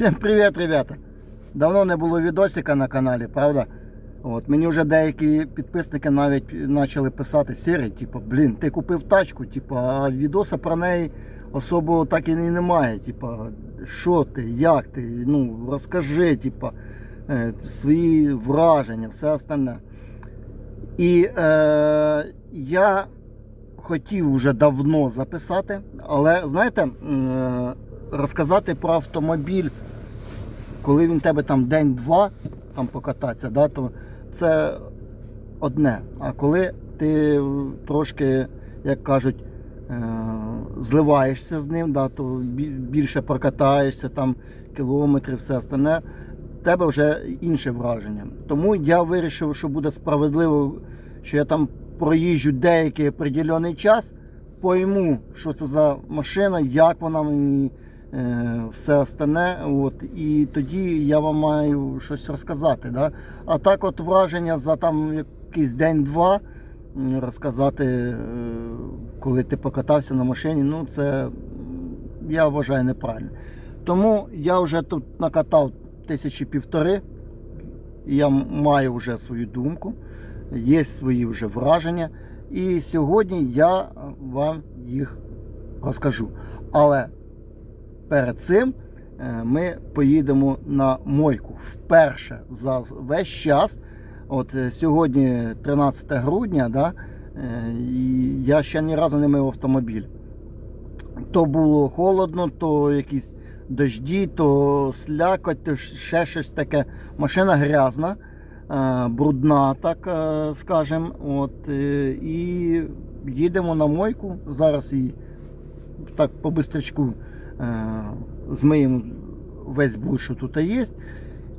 Всім привіт, ребята! Давно не було відосика на каналі, правда? От, мені вже деякі підписники навіть почали писати Сірий, типу, блін, ти купив тачку, типу, а відоса про неї особо так і немає. Типу, що ти, як ти, ну, розкажи, типу, е, свої враження, все остальне. І е, я хотів вже давно записати, але знаєте, е, розказати про автомобіль, коли він тебе там день-два там покататися, да, то це одне. А коли ти трошки, як кажуть, е, зливаєшся з ним, да, то більше прокатаєшся, там кілометри, все остальне, тебе вже інше враження. Тому я вирішив, що буде справедливо, що я там проїжджу деякий определений час, пойму, що це за машина, як вона мені. Е, Все остальне, от, і тоді я вам маю щось розказати. Да? А так, от враження за там якийсь день-два розказати, е, коли ти покатався на машині, ну це я вважаю неправильно. Тому я вже тут накатав тисячі півтори, я маю вже свою думку, є свої вже враження. І сьогодні я вам їх розкажу. Але перед цим е, ми поїдемо на мойку вперше за весь час. От е, сьогодні 13 грудня, да, е, і я ще ні разу не мив автомобіль. То було холодно, то якісь дожді, то слякоть, то ще щось таке. Машина грязна, брудна, так е, скажем. От, і їдемо на мойку. Зараз її так по бистрячку е, змиємо весь бруд, що тут є.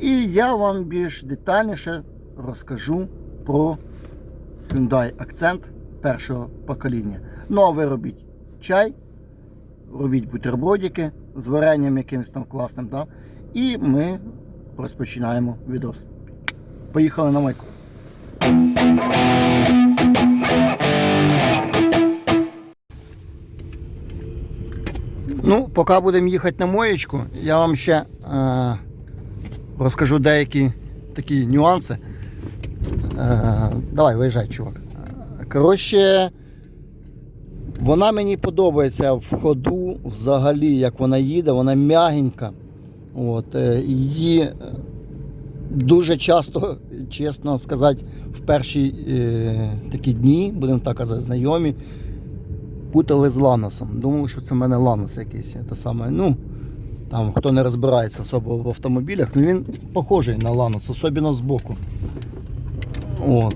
І я вам більш детальніше розкажу про Hyundai Accent першого покоління. Ну а ви робіть чай, робіть бутербродики з варенням якимось там класним. Да? І ми розпочинаємо відос. Поїхали на майку. Ну, поки будемо їхати на моєчку, я вам ще е, розкажу деякі такі нюанси. Е, давай, виїжджай, чувак. Коротше, вона мені подобається в ходу взагалі, як вона їде, вона м'ягенька. От, е, її е, дуже часто, чесно сказати, в перші е, такі дні, будемо так казати, знайомі, путали з Ланосом. Думали, що це в мене Ланос якийсь. Те саме, ну, там, хто не розбирається особо в автомобілях, ну він похожий на Ланос, особливо збоку. От.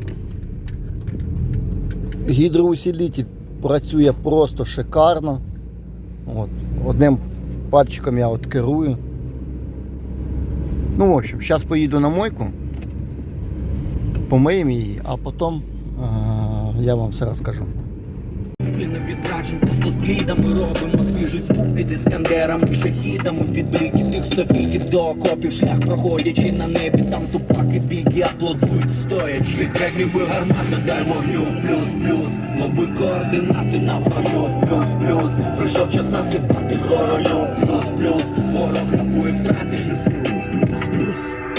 Гідроусилитель працює просто шикарно. От. Одним пальчиком я от керую. Ну, в общем, зараз поїду на мойку, помиємо її, а потім е- я вам все розкажу. Кліни від вражень, просто з блідами робимо свіжий звук під іскандерами, шахідами від бриків тих софітів до окопів, шлях проходячи на небі, там тупаки біги аплодують стоячи. Секрет ніби гармата, дай вогню, плюс, плюс, лови координати на броню, плюс, плюс, прийшов час насипати хоролю, плюс, плюс, ворог рахує втрати ШСУ, плюс, плюс.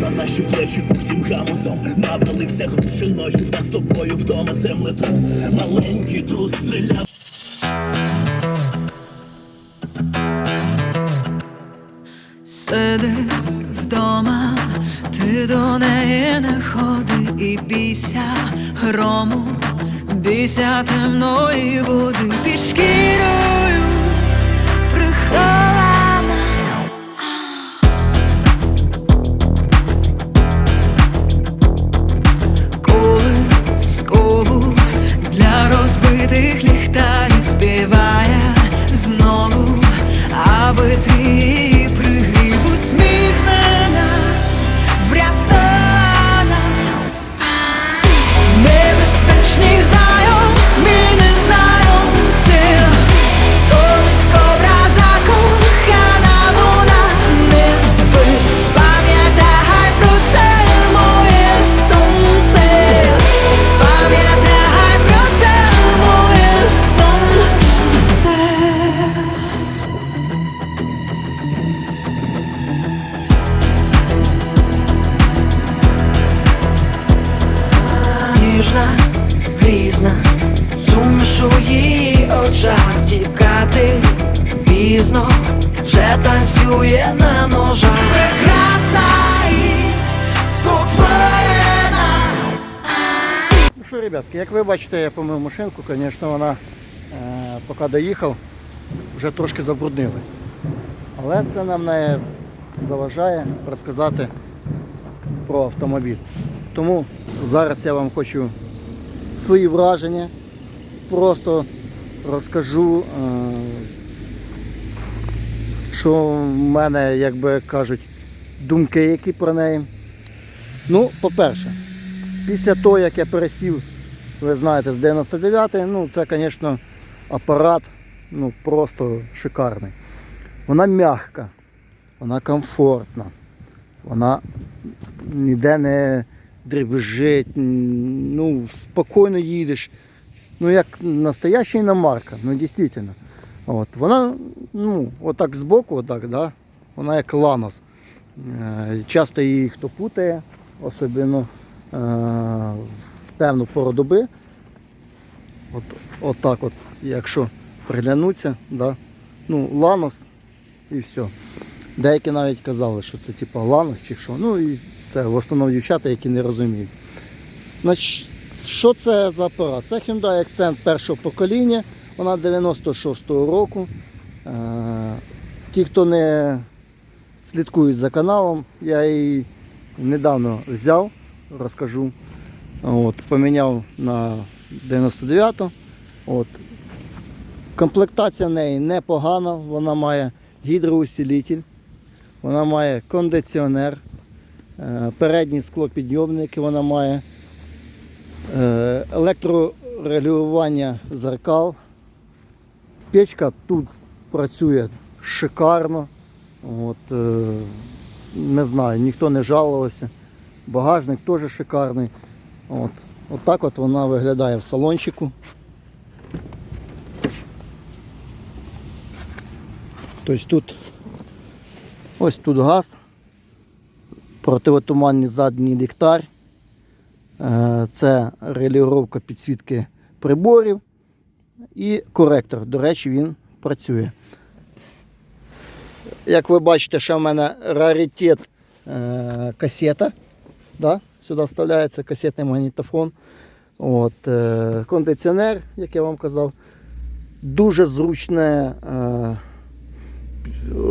На наші плечі усім гамузом навалився грушиною та з тобою вдома землетрус. Маленький трус стріляв. Сиди вдома, ти до неї не ходи і бійся грому, бійся темної води. Під шкірою жаль тікати пізно вже танцює на ножах Прекрасна і спотворена. Ну що, ребятки, як ви бачите, я помив машинку, звісно, вона е, поки доїхав, вже трошки забруднилась. Але це нам не заважає розказати про автомобіль. Тому зараз я вам хочу свої враження. Просто розкажу, е, що в мене, як би кажуть, думки які про неї. Ну, по-перше, Після того, як я пересів, ви знаєте, з 99 ну це, звісно, апарат ну, просто шикарний. Вона м'яка, вона комфортна, вона ніде не дребежить, ну, спокійно їдеш. Ну, як настояща іномарка, ну дійсно. От. Вона, ну, отак збоку, отак, да? вона як ланос. Е, Часто її хто путає, особливо е, в темну пору доби. От, от так от, якщо приглянуться, да? ну, ланос і все. Деякі навіть казали, що це типу ланос чи що. Ну і це в основному дівчата, які не розуміють. Значить, що це за апарат? Це Hyundai Accent першого покоління, вона 96-го року. Е, ті, хто не слідкують за каналом, я її недавно взяв, розкажу. От, поміняв на 99-ту. От. Комплектація неї непогана, вона має гідроусилитель, вона має кондиціонер, е, передні склопідйомники вона має, електрорегулювання зеркал. Печка тут працює шикарно. От, е, не знаю, ніхто не жалувався. Багажник теж шикарний. От, от так от вона виглядає в салончику. Тобто тут ось тут газ, противотуманний задній ліхтар. Е, Це регулювання підсвітки приборів і коректор. До речі, він працює. Як ви бачите, ще в мене раритет е, касета. Да? Сюди вставляється касетний магнітофон. От, е, кондиціонер, як я вам казав. Дуже зручне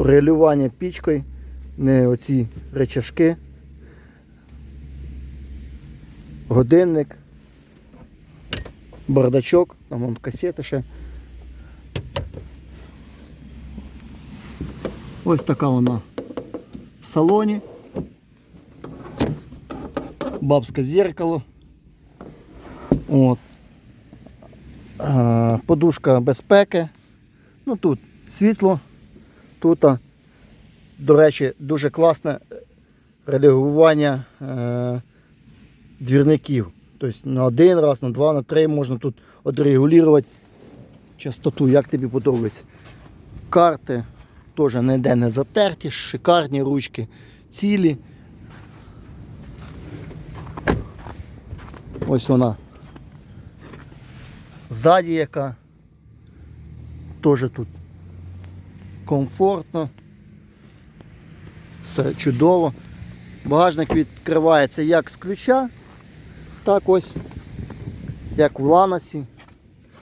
регулювання пічкою, не оці речашки. Годинник, бардачок, там вон касети ще. Ось така вона в салоні. Бабське зеркало. От. Е, Подушка безпеки. Ну тут світло. Тут, до речі, дуже класне регулювання е, двірників. Тобто на один раз, на два, на три можна тут отрегулювати частоту, як тобі подобається. Карти теж ніде не затерті, шикарні ручки, цілі. Ось вона. Ззаді яка. Теж тут комфортно. Все чудово. Багажник відкривається як з ключа, так ось, як в Ланосі.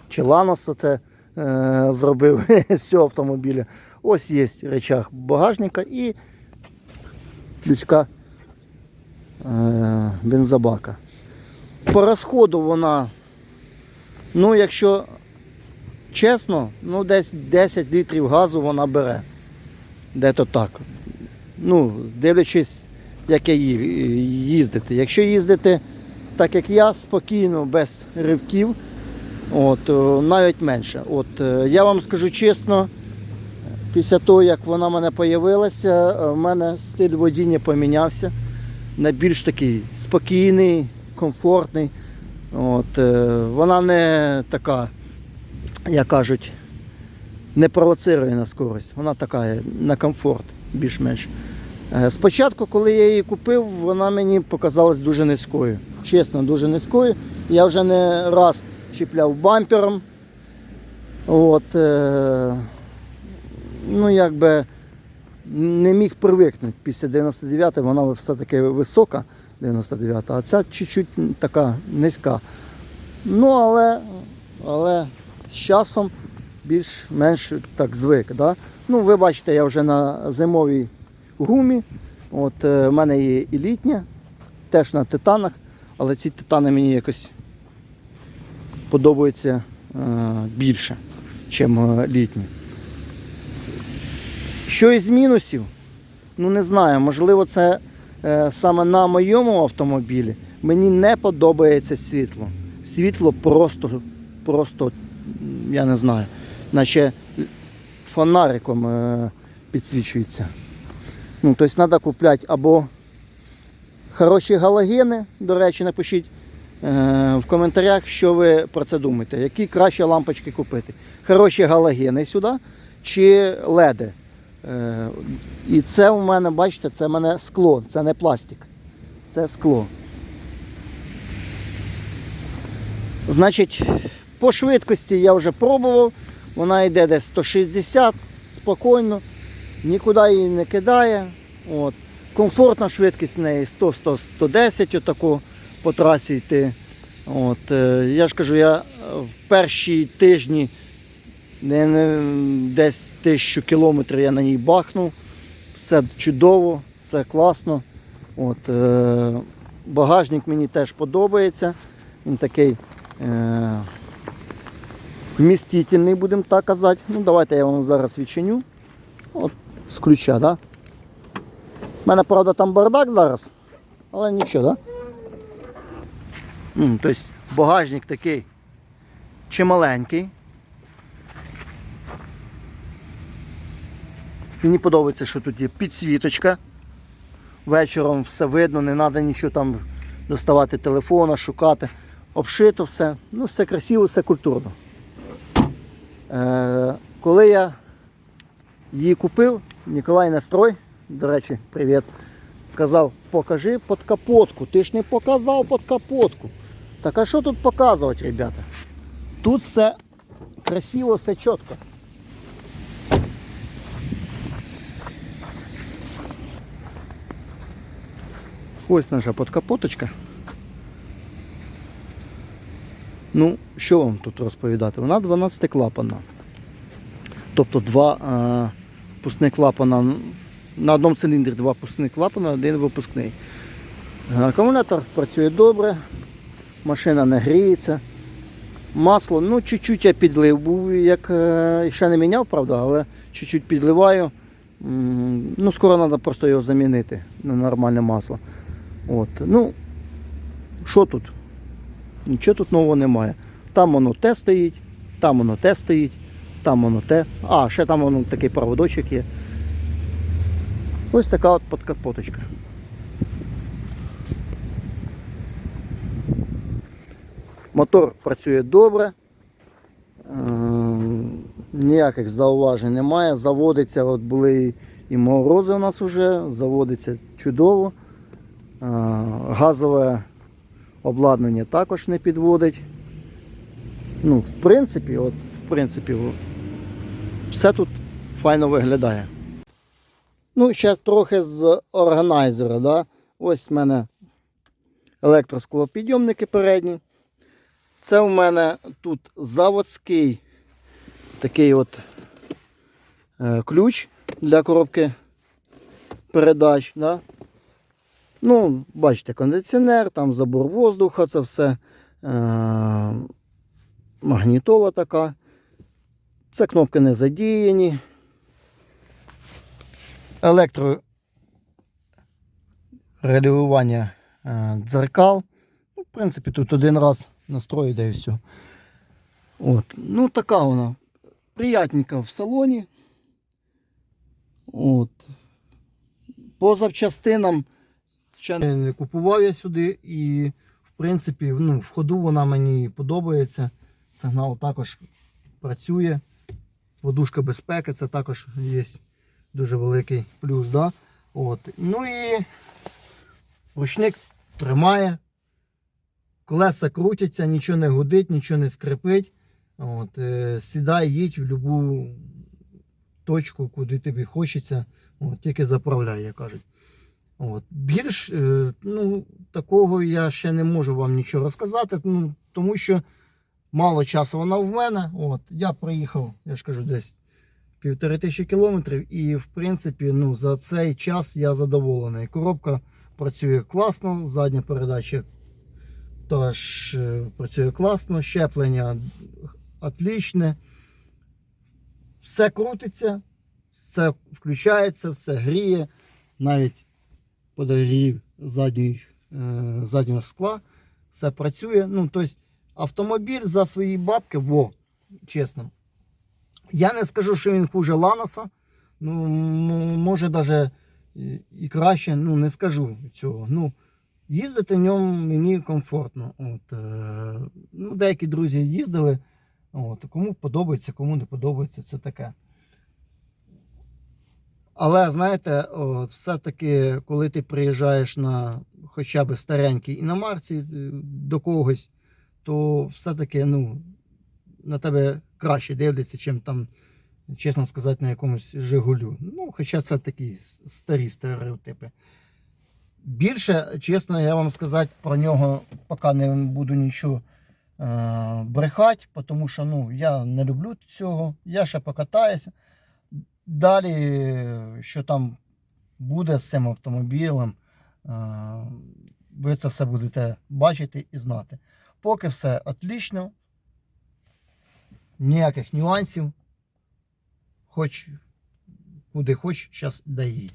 Чи Ланоса це е, зробив з цього автомобіля. Ось є речах багажника і ключка е, бензобака. По розходу вона, ну якщо чесно, ну десь 10 літрів газу вона бере. Де-то так. Ну, дивлячись, як я їздити. Якщо їздити так як я, спокійно, без ривків, от, навіть менше. От, е, я вам скажу чесно, після того, як вона в мене з'явилася, в мене стиль водіння помінявся на більш такий спокійний, комфортний. От, е, вона не така, як кажуть, не провоцирує на скорость. Вона така е, на комфорт більш-менш. Е, Спочатку, коли я її купив, вона мені показалась дуже низькою. Чесно, дуже низькою. Я вже не раз чіпляв бампером. От, е, ну, якби не міг привикнути. Після 99 вона все-таки висока, 99, а ця чуть-чуть така низька. Ну, але, але з часом більш-менш так звик. Да? Ну, ви бачите, я вже на зимовій гумі. От е, в мене є і літня, теж на титанах, але ці титани мені якось подобаються е, більше, ніж літні. Що із мінусів? Ну не знаю, можливо, це е, саме на моєму автомобілі мені не подобається світло. Світло просто, просто, я не знаю, наче фонариком е, підсвічується. Ну, тобто треба купляти або хороші галогени, до речі, напишіть е, в коментарях, що ви про це думаєте. Які краще лампочки купити. Хороші галогени сюди чи леди. Е, і це у мене, бачите, це в мене скло, це не пластик. Це скло. Значить, по швидкості я вже пробував. Вона йде десь 160 спокійно, нікуди її не кидає. От. Комфортна швидкість в неї 100-100-110 отако по трасі йти. От. е, Я ж кажу, я е, в перші тижні не, десь тисячу кілометрів я на ній бахнув. Все чудово, все класно. От, е, багажник мені теж подобається. Він такий е, вмістительний, будемо так казати. Ну, давайте я вам зараз відчиню. От, з ключа, да? У мене, правда, там бардак зараз, але нічого, да? Тобто багажник такий чималенький. Мені подобається, що тут є підсвіточка. Вечором все видно, не треба нічого там доставати телефона, шукати. Обшито все. Ну, все красиво, все культурно. Е, коли я її купив, Ніколай Настрой, до речі, привіт, казав, покажи під капотку. Ти ж не показав під капотку. Так а що тут показувати, ребята? Тут все красиво, все чітко. Ось наша подкапоточка. Ну, що вам тут розповідати? Вона 12 клапана. Тобто два пускних клапана. На одному циліндрі два пускних клапана, один випускний. Акумулятор працює добре, машина не гріється. Масло, ну, чуть-чуть я підлив, як е, ще не міняв, правда, але чуть-чуть підливаю. Ну, скоро треба просто його замінити на нормальне масло. От. Ну, що тут? Нічого тут нового немає. Там воно те стоїть, там воно те стоїть, там воно те. А, ще там воно такий проводочок є. Ось така от подкапоточка. Мотор працює добре. Е, Ніяких зауважень немає. Заводиться, от були і морози у нас вже, заводиться чудово. Е, Газове обладнання також не підводить. Ну, в принципі, от, в принципі, все тут файно виглядає. Ну, зараз трохи з органайзера. Да? Ось в мене електросклопідйомники передні. Це у мене тут заводський такий от е, ключ для коробки передач. Да? Ну, бачите, кондиціонер, там забор воздуха, це все. Е, магнітола така. Це кнопки не задіяні. Електрорегулювання е, дзеркал. Ну, в принципі, тут один раз настрою, де і все. От. Ну, така вона приятненька в салоні. От. По запчастинам ще не купував я сюди і, в принципі, ну, в ходу вона мені подобається. Сигнал також працює. Подушка безпеки це також є дуже великий плюс. Да? От. Ну і ручник тримає. Колеса крутяться, нічого не гудить, нічого не скрипить. От, е, сідай, їдь в любу точку, куди тобі хочеться. От, тільки заправляй, як кажуть. От. Більш е, ну, такого я ще не можу вам нічого розказати, ну, тому що мало часу вона в мене. От. Я проїхав, я ж кажу, десь півтори тисячі кілометрів, і в принципі ну, за цей час я задоволений. Коробка працює класно, задня передача теж е, працює класно, щеплення отлічне. Все крутиться, все включається, все гріє, навіть подогрів задніх, е, заднього скла, все працює. Ну, тобто автомобіль за свої бабки, во, чесно. Я не скажу, що він хуже Ланоса. Ну, може навіть і краще, ну не скажу цього. Ну, їздити в ньому мені комфортно. От, е, ну, деякі друзі їздили. От, кому подобається, кому не подобається, це таке. Але знаєте, все-таки, коли ти приїжджаєш на хоча б старенькій іномарці е, до когось, то все-таки ну, на тебе краще дивляться, чим там, чесно сказати, на якомусь Жигулю. Ну, хоча це такі старі стереотипи. Більше, чесно, я вам сказати про нього поки не буду нічого е, брехати, тому що ну, я не люблю цього. Я ще покатаюся. Далі, що там буде з цим автомобілем, е, ви це все будете бачити і знати. Поки все отлично, ніяких нюансів. Хоч куди хоч, зараз доїдь.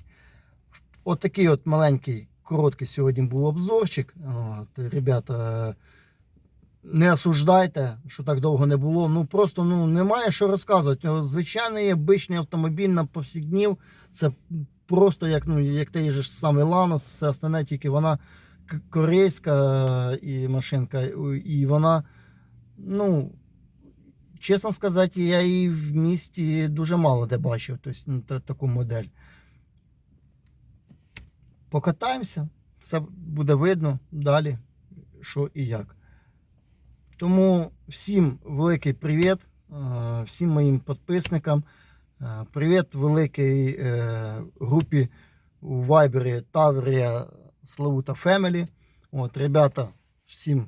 От такий от маленький, короткий сьогодні був обзорчик. От, ребята, не осуждайте, що так довго не було. Ну просто ну, немає що розказувати. Звичайний обичний автомобіль на повсякднів. Це просто як, ну, як той же самий Ланос, все остальне, тільки вона корейська і машинка, і вона, ну, чесно сказати, я її в місті дуже мало де бачив, тобто, таку модель. Покатаємося, все буде видно далі, що і як. Тому всім великий привіт, е, всім моїм підписникам. Е, Привіт великій е, групі у Вайбері Таврія Славута Фемелі. От, ребята, всім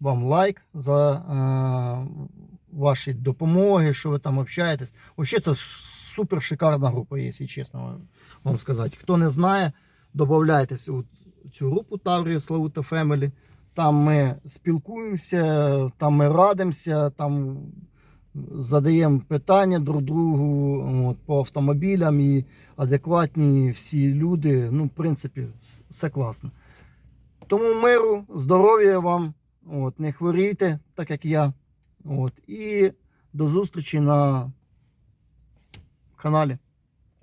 вам лайк за е, ваші допомоги, що ви там общаєтесь. Взагалі, це супер шикарна група, якщо чесно вам сказати. Хто не знає, додайтесь у цю групу Таврія Славута Фемелі. Там ми спілкуємося, там ми радимося, там задаємо питання друг другу от, по автомобілям і адекватні всі люди. Ну, в принципі, все класно. Тому миру, здоров'я вам, от, не хворійте, так як я. От, і до зустрічі на каналі.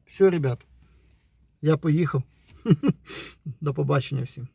Все, ребят. Я поїхав. До побачення всім.